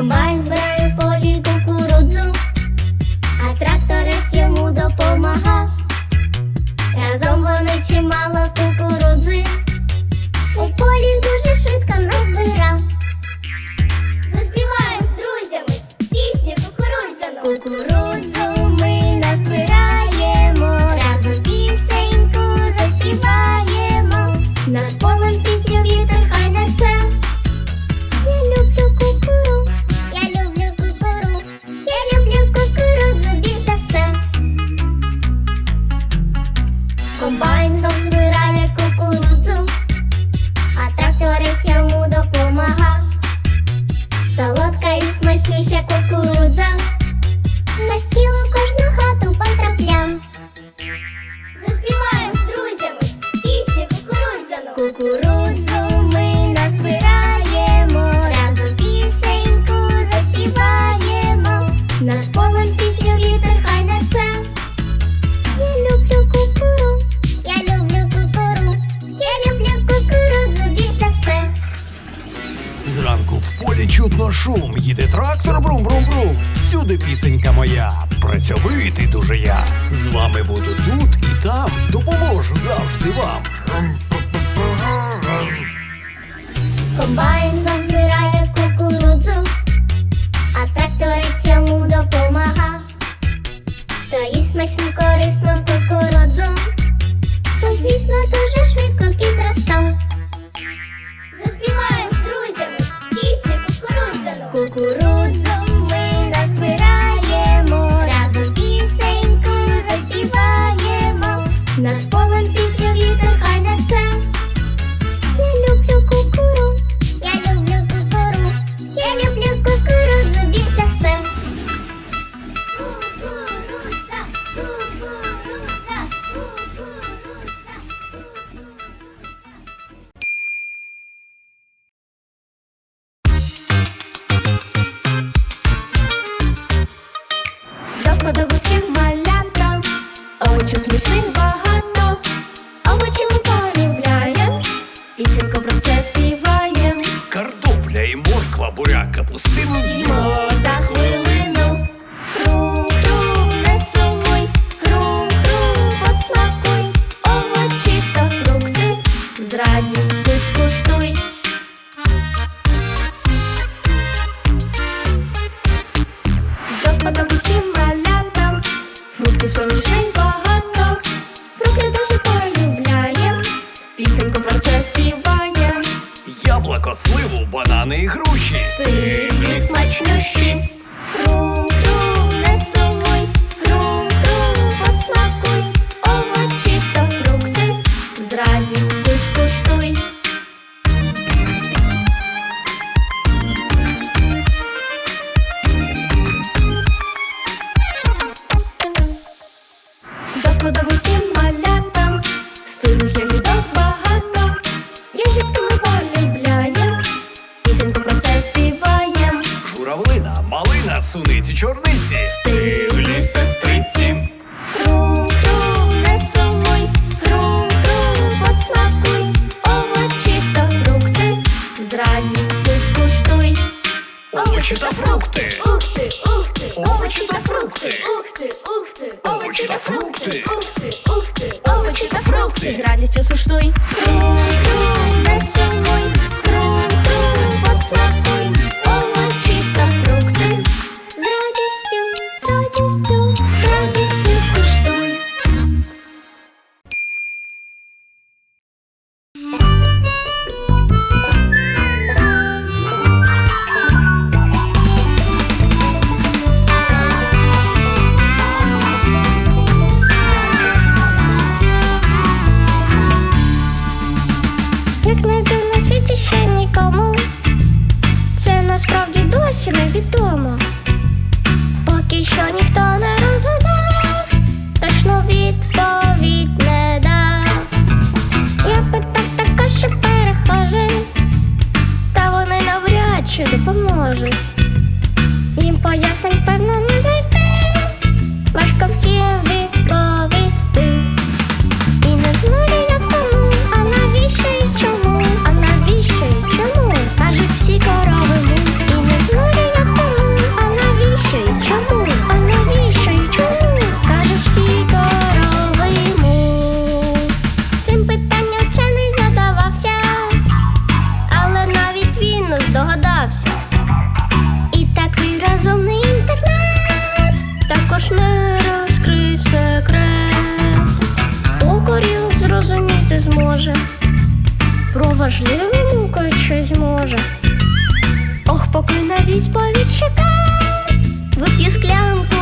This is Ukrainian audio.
Комбайн збирає в полі кукурудзу, а тракторець йому допомагав. Чутно шум, їде трактор брум-брум-брум. Всюди пісенька моя, працьовитий дуже я. З вами буду тут і там, допоможу завжди вам. Комбайн збирає procuro всім малятам, овочів смішних багато, овочі ми полюбляєм, пісеньку про це співаєм. Картопля і морква, буряк, капустину З'їмо за хвилину. Хрум-хрум, не сумуй, хрум-хрум, посмакуй, овочі та фрукти, з радістю скуштуй. Банани і груші. Смачнющі. Суниці, чорниці. Стиглі сестриці. Хрум-хрум, не сумуй, хрум-хрум, посмакуй, овочі та фрукти, з радістю скуштуй. Овочі та фрукти. Ух ти, ух ти, Овочі та фрукти. ух ти, ух ти, Овочі та фрукти. ух ти, ух ти, овочі та фрукти, з радістю скуштуй. Хрум-хрум, не сумуй, хрум-хрум, посмакуй, Тож не розкрив секрет, Покорів зрозуміти зможе, про важливе мукою щось може. Ох, поки на відповідь вип'є склянку.